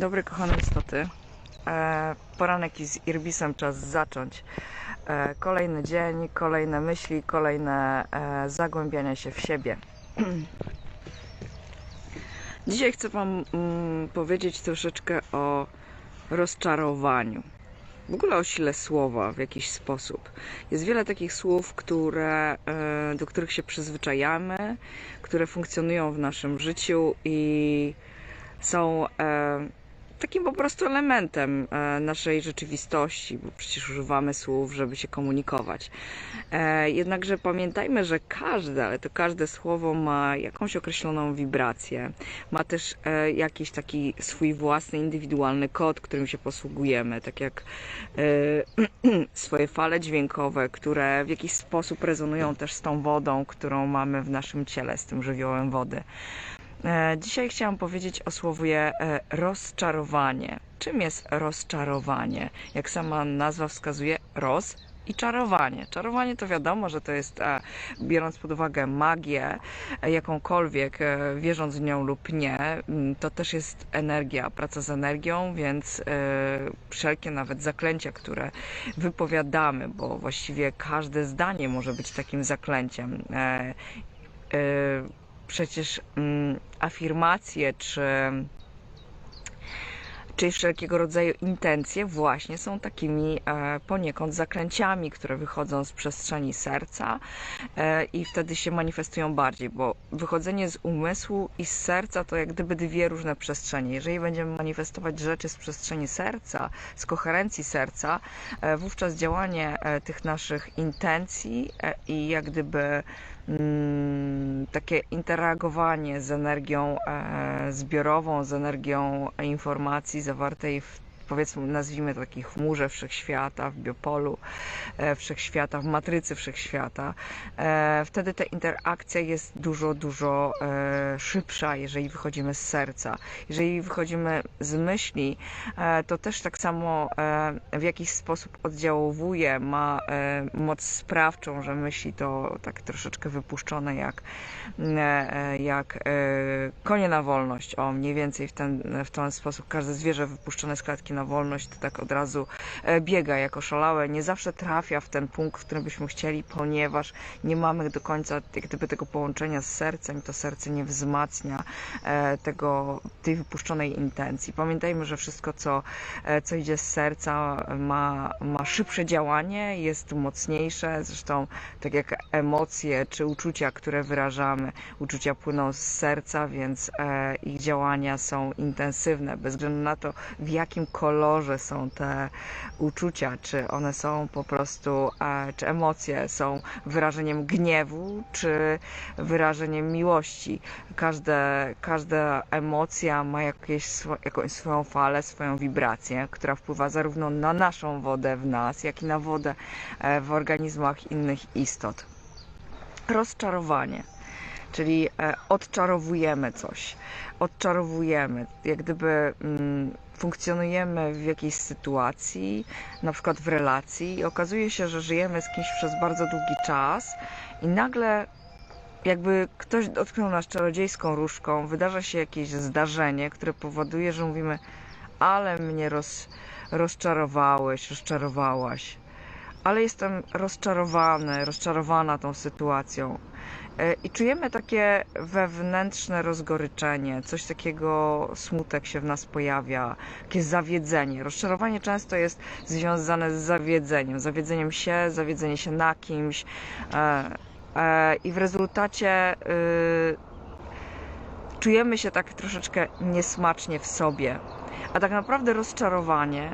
Dobry, kochane istoty. E, poranek z Irbisem czas zacząć. E, kolejny dzień, kolejne myśli, kolejne e, zagłębiania się w siebie. Dzisiaj chcę Wam mm, powiedzieć troszeczkę o rozczarowaniu. W ogóle o sile słowa w jakiś sposób. Jest wiele takich słów, które, e, do których się przyzwyczajamy, które funkcjonują w naszym życiu i są takim po prostu elementem e, naszej rzeczywistości, bo przecież używamy słów, żeby się komunikować. E, jednakże pamiętajmy, że każde, ale to każde słowo ma jakąś określoną wibrację, ma też e, jakiś taki swój własny, indywidualny kod, którym się posługujemy, tak jak swoje fale dźwiękowe, które w jakiś sposób rezonują też z tą wodą, którą mamy w naszym ciele, z tym żywiołem wody. E, Dzisiaj chciałam powiedzieć o słowie rozczarowanie. Czym jest rozczarowanie? Jak sama nazwa wskazuje, roz i czarowanie. Czarowanie to wiadomo, że to jest, e, biorąc pod uwagę magię, e, jakąkolwiek, wierząc w nią lub nie, to też jest energia, praca z energią, więc wszelkie nawet zaklęcia, które wypowiadamy, bo właściwie każde zdanie może być takim zaklęciem. Przecież mm, afirmacje czy, czy wszelkiego rodzaju intencje właśnie są takimi e, poniekąd zaklęciami, które wychodzą z przestrzeni serca e, i wtedy się manifestują bardziej, bo wychodzenie z umysłu i z serca to jak gdyby dwie różne przestrzenie. Jeżeli będziemy manifestować rzeczy z przestrzeni serca, z koherencji serca, e, wówczas działanie e, tych naszych intencji e, i jak gdyby takie interagowanie z energią e, zbiorową, z energią informacji zawartej w powiedzmy, nazwijmy to takiej chmurze wszechświata, w biopolu e, wszechświata, w matrycy wszechświata, e, wtedy ta interakcja jest dużo, dużo e, szybsza, jeżeli wychodzimy z serca. Jeżeli wychodzimy z myśli, to też tak samo w jakiś sposób oddziałuje, ma moc sprawczą, że myśli to tak troszeczkę wypuszczone jak, e, jak konie na wolność. O, mniej więcej w ten, w ten sposób każde zwierzę wypuszczone z klatki na wolność to tak od razu e, biega jako szalałe. Nie zawsze trafia w ten punkt, w którym byśmy chcieli, ponieważ nie mamy do końca gdyby tego połączenia z sercem to serce nie wzmacnia e, tego, tej wypuszczonej intencji. Pamiętajmy, że wszystko, co, e, co idzie z serca, ma, ma szybsze działanie, jest mocniejsze. Zresztą, tak jak emocje czy uczucia, które wyrażamy, uczucia płyną z serca, więc ich działania są intensywne, bez względu na to, w jakim kolorze są te uczucia, czy one są po prostu, czy emocje są wyrażeniem gniewu, czy wyrażeniem miłości. Każde, każda emocja ma jakieś, jakąś swoją falę, swoją wibrację, która wpływa zarówno na naszą wodę w nas, jak i na wodę e, w organizmach innych istot. Rozczarowanie, czyli e, odczarowujemy coś, odczarowujemy, jak gdyby mm, funkcjonujemy w jakiejś sytuacji, na przykład w relacji i okazuje się, że żyjemy z kimś przez bardzo długi czas i nagle jakby ktoś dotknął nas czarodziejską różdżką, wydarza się jakieś zdarzenie, które powoduje, że mówimy, ale mnie roz, rozczarowałeś, rozczarowałaś. Ale jestem rozczarowany, rozczarowana tą sytuacją. E, I czujemy takie wewnętrzne rozgoryczenie, coś takiego, smutek się w nas pojawia, takie zawiedzenie. Rozczarowanie często jest związane z zawiedzeniem, zawiedzeniem się, zawiedzenie się na kimś. e, e, I w rezultacie y, czujemy się tak troszeczkę niesmacznie w sobie. A tak naprawdę rozczarowanie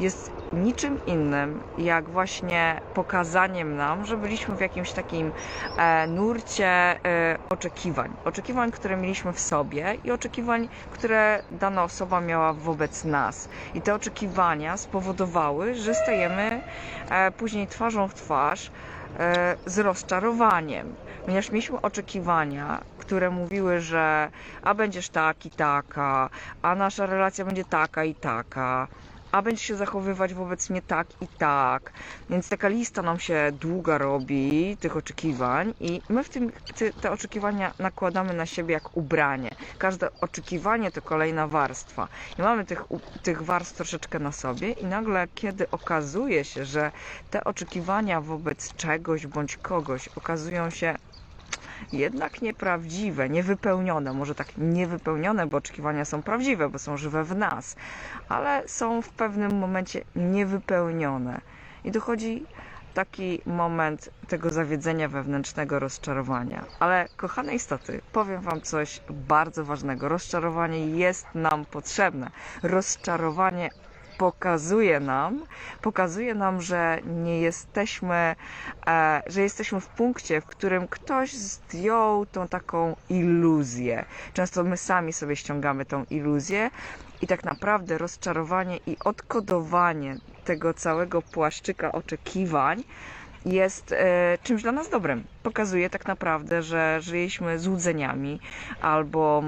jest niczym innym, jak właśnie pokazaniem nam, że byliśmy w jakimś takim e, nurcie e, oczekiwań. Oczekiwań, które mieliśmy w sobie i oczekiwań, które dana osoba miała wobec nas. I te oczekiwania spowodowały, że stajemy e, później twarzą w twarz z rozczarowaniem, ponieważ mieliśmy oczekiwania, które mówiły, że a będziesz tak i taka, a nasza relacja będzie taka i taka, a będzie się zachowywać wobec mnie tak i tak. Więc taka lista nam się długa robi tych oczekiwań i my w tym ty, te oczekiwania nakładamy na siebie jak ubranie. Każde oczekiwanie to kolejna warstwa. I mamy tych, tych warstw troszeczkę na sobie i nagle, kiedy okazuje się, że te oczekiwania wobec czegoś bądź kogoś okazują się jednak nieprawdziwe, niewypełnione. Może tak niewypełnione, bo oczekiwania są prawdziwe, bo są żywe w nas, ale są w pewnym momencie niewypełnione. I dochodzi taki moment tego zawiedzenia wewnętrznego, rozczarowania. Ale kochane istoty, powiem Wam coś bardzo ważnego. Rozczarowanie jest nam potrzebne. Rozczarowanie pokazuje nam, pokazuje nam, że nie jesteśmy, e, że jesteśmy w punkcie, w którym ktoś zdjął tą taką iluzję. Często my sami sobie ściągamy tą iluzję i tak naprawdę rozczarowanie i odkodowanie tego całego płaszczyka oczekiwań jest e, czymś dla nas dobrym. Pokazuje tak naprawdę, że żyliśmy złudzeniami albo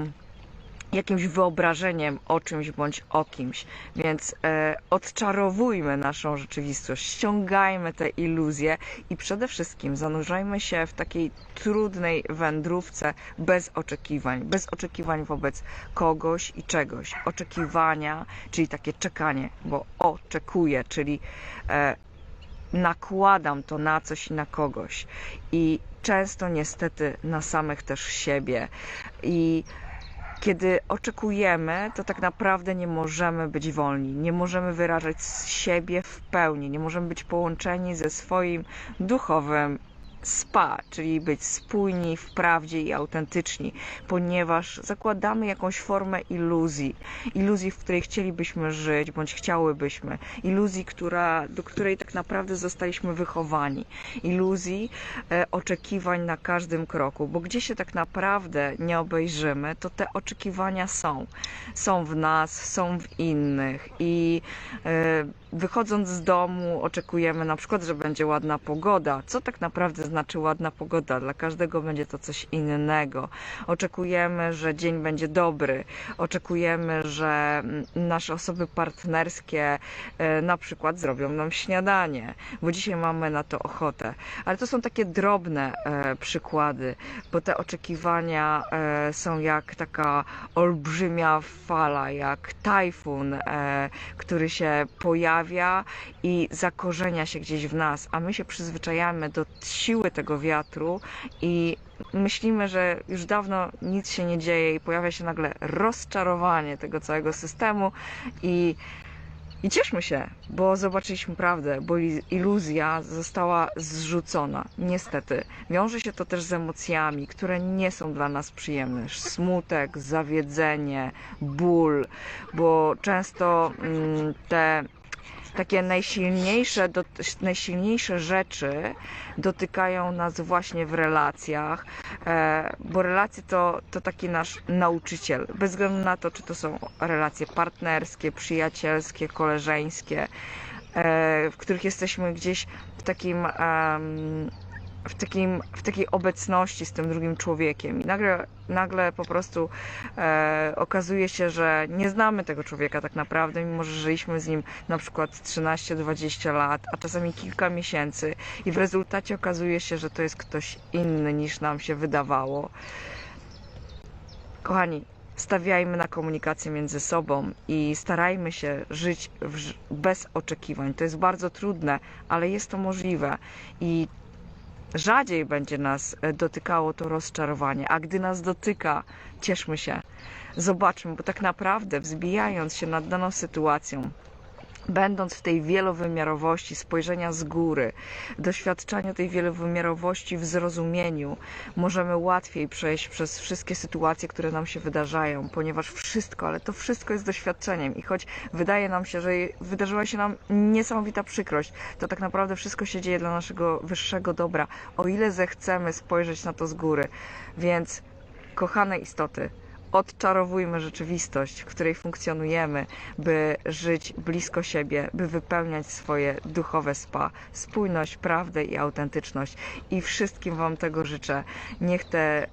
jakimś wyobrażeniem o czymś bądź o kimś. Więc e, odczarowujmy naszą rzeczywistość, ściągajmy te iluzje i przede wszystkim zanurzajmy się w takiej trudnej wędrówce bez oczekiwań, bez oczekiwań wobec kogoś i czegoś. Oczekiwania, czyli takie czekanie, bo oczekuję, czyli e, nakładam to na coś i na kogoś. I często niestety na samych też siebie. I kiedy oczekujemy, to tak naprawdę nie możemy być wolni, nie możemy wyrażać siebie w pełni, nie możemy być połączeni ze swoim duchowym spa, czyli być spójni w prawdzie i autentyczni, ponieważ zakładamy jakąś formę iluzji, iluzji, w której chcielibyśmy żyć, bądź chciałybyśmy, iluzji, która, do której tak naprawdę zostaliśmy wychowani, iluzji e, oczekiwań na każdym kroku, bo gdzie się tak naprawdę nie obejrzymy, to te oczekiwania są. Są w nas, są w innych i e, wychodząc z domu oczekujemy na przykład, że będzie ładna pogoda. Co tak naprawdę znaczy ładna pogoda? Dla każdego będzie to coś innego. Oczekujemy, że dzień będzie dobry. Oczekujemy, że mm, nasze osoby partnerskie e, na przykład zrobią nam śniadanie, bo dzisiaj mamy na to ochotę. Ale to są takie drobne e, przykłady, bo te oczekiwania e, są jak taka olbrzymia fala, jak tajfun, który się pojawia i zakorzenia się gdzieś w nas, a my się przyzwyczajamy do siły tego wiatru i myślimy, że już dawno nic się nie dzieje i pojawia się nagle rozczarowanie tego całego systemu i i cieszmy się, bo zobaczyliśmy prawdę, bo iluzja została zrzucona. Niestety. Wiąże się to też z emocjami, które nie są dla nas przyjemne. Smutek, zawiedzenie, ból, bo często mm, te takie najsilniejsze, do, najsilniejsze rzeczy dotykają nas właśnie w relacjach, e, bo relacje to, to taki nasz nauczyciel, bez względu na to, czy to są relacje partnerskie, przyjacielskie, koleżeńskie, e, w których jesteśmy gdzieś w takim. W, takim, w takiej obecności z tym drugim człowiekiem i nagle, nagle po prostu e, okazuje się, że nie znamy tego człowieka tak naprawdę, mimo że żyliśmy z nim na przykład 13-20 lat, a czasami kilka miesięcy i w rezultacie okazuje się, że to jest ktoś inny niż nam się wydawało. Kochani, stawiajmy na komunikację między sobą i starajmy się żyć w, bez oczekiwań. To jest bardzo trudne, ale jest to możliwe i rzadziej będzie nas e, dotykało to rozczarowanie, a gdy nas dotyka, cieszmy się, zobaczmy, bo tak naprawdę wzbijając się nad daną sytuacją, będąc w tej wielowymiarowości spojrzenia z góry, doświadczania tej wielowymiarowości w zrozumieniu, możemy łatwiej przejść przez wszystkie sytuacje, które nam się wydarzają, ponieważ wszystko, ale to wszystko jest doświadczeniem i choć wydaje nam się, że wydarzyła się nam niesamowita przykrość, to tak naprawdę wszystko się dzieje dla naszego wyższego dobra, o ile zechcemy spojrzeć na to z góry. Więc, kochane istoty, odczarowujmy rzeczywistość, w której funkcjonujemy, by żyć blisko siebie, by wypełniać swoje duchowe spa, spójność, prawdę i autentyczność. I wszystkim Wam tego życzę. Niech te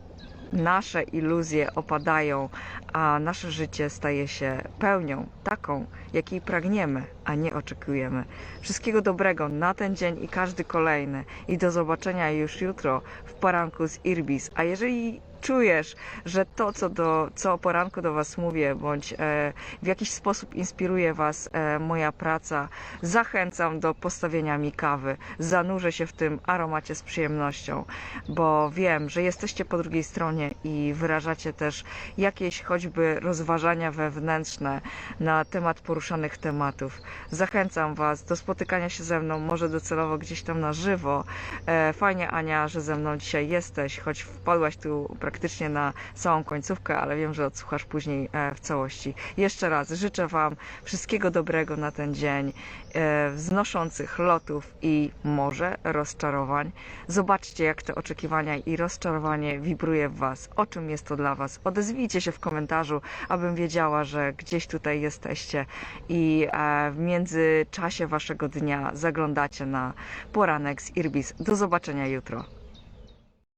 nasze iluzje opadają, a nasze życie staje się pełnią, taką, jakiej pragniemy, a nie oczekujemy. Wszystkiego dobrego na ten dzień i każdy kolejny. I do zobaczenia już jutro w poranku z Irbis. A jeżeli czujesz, że to, co, do, co o poranku do Was mówię, bądź e, w jakiś sposób inspiruje Was e, moja praca, zachęcam do postawienia mi kawy. Zanurzę się w tym aromacie z przyjemnością, bo wiem, że jesteście po drugiej stronie i wyrażacie też jakieś choćby rozważania wewnętrzne na temat poruszanych tematów. Zachęcam Was do spotykania się ze mną, może docelowo gdzieś tam na żywo. E, fajnie, Ania, że ze mną dzisiaj jesteś, choć wpadłaś tu praktycznie na całą końcówkę, ale wiem, że odsłuchasz później e, w całości. Jeszcze raz życzę Wam wszystkiego dobrego na ten dzień, e, wznoszących lotów i może rozczarowań. Zobaczcie, jak te oczekiwania i rozczarowanie wibruje w Was. O czym jest to dla Was? Odezwijcie się w komentarzu, abym wiedziała, że gdzieś tutaj jesteście i e, w międzyczasie Waszego dnia zaglądacie na poranek z Irbis. Do zobaczenia jutro.